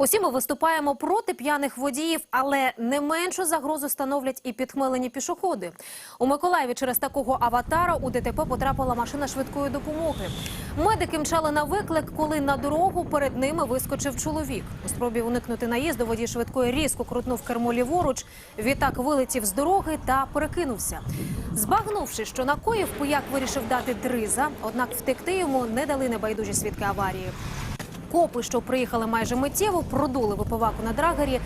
Усі ми виступаємо проти п'яних водіїв, але не меншу загрозу становлять і підхмелені пішоходи. У Миколаєві через такого аватара у ДТП потрапила машина швидкої допомоги. Медики мчали на виклик, коли на дорогу перед ними вискочив чоловік. У спробі уникнути наїзду водій швидкої різко крутнув кермо ліворуч. Відтак вилетів з дороги та перекинувся. Збагнувши, що накоїв, пияк вирішив дати дриза, однак втекти йому не дали небайдужі свідки аварії. Копи, що приїхали майже миттєво, продули випиваку на драгері.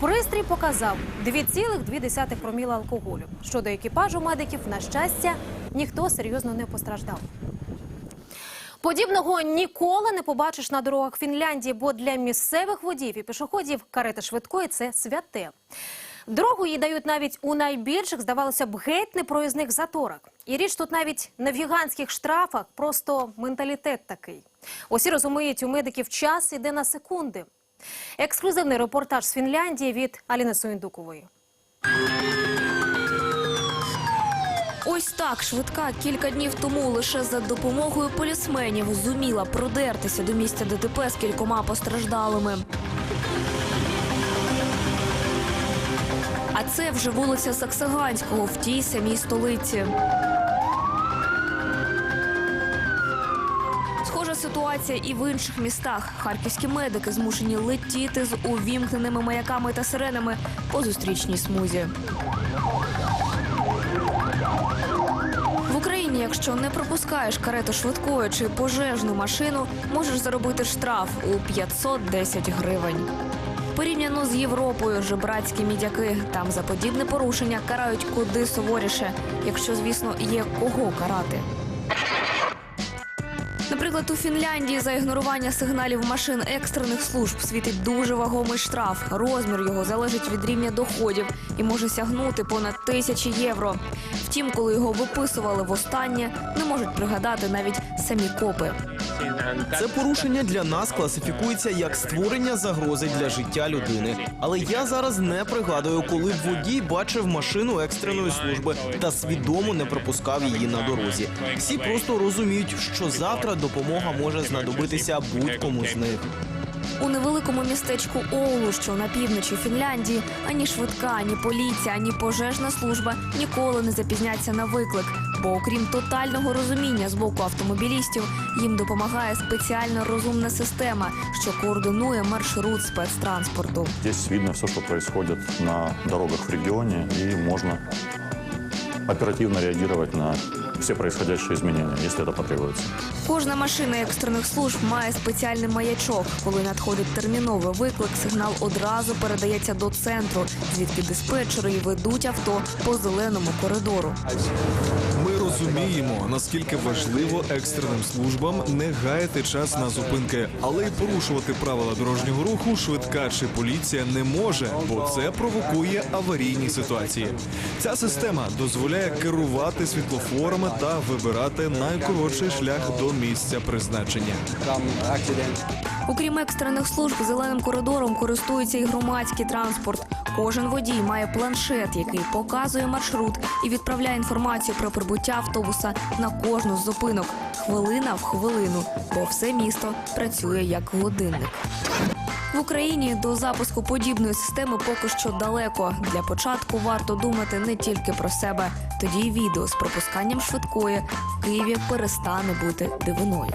Пристрій показав 2,2 проміла алкоголю. Щодо екіпажу медиків, на щастя, ніхто серйозно не постраждав. Подібного ніколи не побачиш на дорогах Фінляндії, бо для місцевих водіїв і пішоходів карета швидкої це святе. Дорогу їй дають навіть у найбільших, здавалося б, геть непроїзних заторах. І річ тут навіть не в гігантських штрафах, просто менталітет такий. Усі розуміють, у медиків час іде на секунди. Ексклюзивний репортаж з Фінляндії від Аліни Суіндукової. Ось так швидка кілька днів тому лише за допомогою полісменів зуміла продертися до місця ДТП з кількома постраждалими. А це вже вулиця Саксаганського в тій самій столиці. Ситуація і в інших містах. Харківські медики змушені летіти з увімкненими маяками та сиренами по зустрічній смузі. В Україні, якщо не пропускаєш карету швидкої чи пожежну машину, можеш заробити штраф у 510 гривень. Порівняно з Європою, жебрацькі мідяки там за подібне порушення карають куди суворіше, якщо, звісно, є кого карати. Наприклад, у Фінляндії за ігнорування сигналів машин екстрених служб світить дуже вагомий штраф. Розмір його залежить від рівня доходів і може сягнути понад тисячі євро. Втім, коли його виписували востаннє, не можуть пригадати навіть самі копи. Це порушення для нас класифікується як створення загрози для життя людини. Але я зараз не пригадую, коли водій бачив машину екстреної служби та свідомо не пропускав її на дорозі. Всі просто розуміють, що завтра допомога може знадобитися будь-кому з них. У невеликому містечку Оулу, що на півночі Фінляндії, ані швидка, ані поліція, ані пожежна служба ніколи не запізняться на виклик. Бо окрім тотального розуміння з боку автомобілістів, їм допомагає спеціальна розумна система, що координує маршрут спецтранспорту. Тут видно все, що відбувається на дорогах в регіоні, і можно оперативно реагировать на все происходящие изменения, если это потребуется. Кожна машина екстрених служб має спеціальний маячок. Коли надходить терміновий виклик, сигнал одразу передається до центру, звідки диспетчери й ведуть авто по зеленому коридору. Ми розуміємо, наскільки важливо екстреним службам не гаяти час на зупинки, але й порушувати правила дорожнього руху швидка чи поліція не може, бо це провокує аварійні ситуації. Ця система дозволяє керувати світлофорами та вибирати найкоротший шлях до місця призначення. Окрім екстрених служб, зеленим коридором користується і громадський транспорт. Кожен водій має планшет, який показує маршрут і відправляє інформацію про прибуття автобуса на кожну з зупинок хвилина в хвилину, бо все місто працює як годинник. В Україні до запуску подібної системи поки що далеко. Для початку варто думати не тільки про себе. Тоді й відео з пропусканням швидкої в Києві перестане бути дивиною.